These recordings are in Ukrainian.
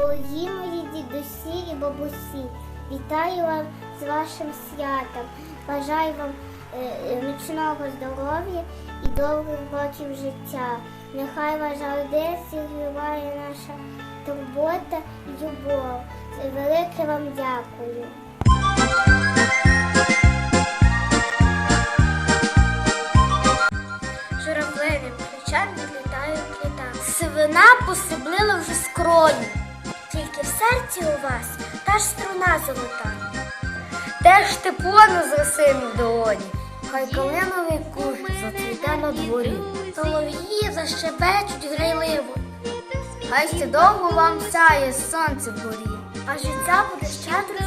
Дорогі мої дідусі і бабусі, вітаю вас з вашим святом. Бажаю вам е, е, міцного здоров'я і довгих років життя. Нехай вас завжди зігріває наша турбота і любов. Велике вам дякую. Журавлеві ключами літають літа. Сивина посиблила вже скроні. Тільки в серці у вас та ж струна золота. Теж тепло на зросині в долоні? Хай калиновий куш зацвіте на дворі. Солов'ї защебечуть грайливо, Хай ще довго вам сяє сонце горі, а життя буде щедро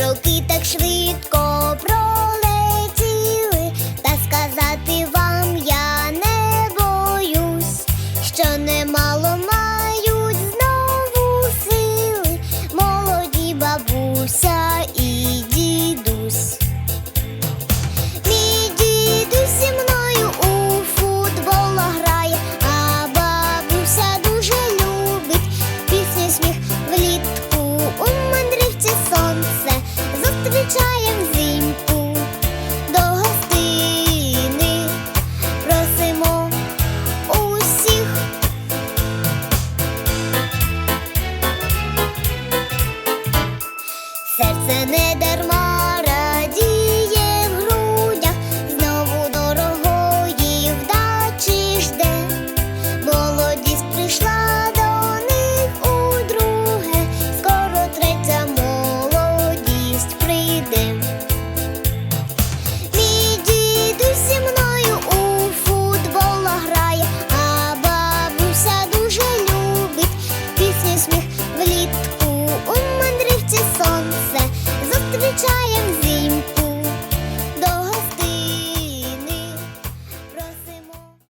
роки так швидко пролетіли, та сказати вам я не боюсь, що немало мають знову сили, молоді бабуся Серце не I am.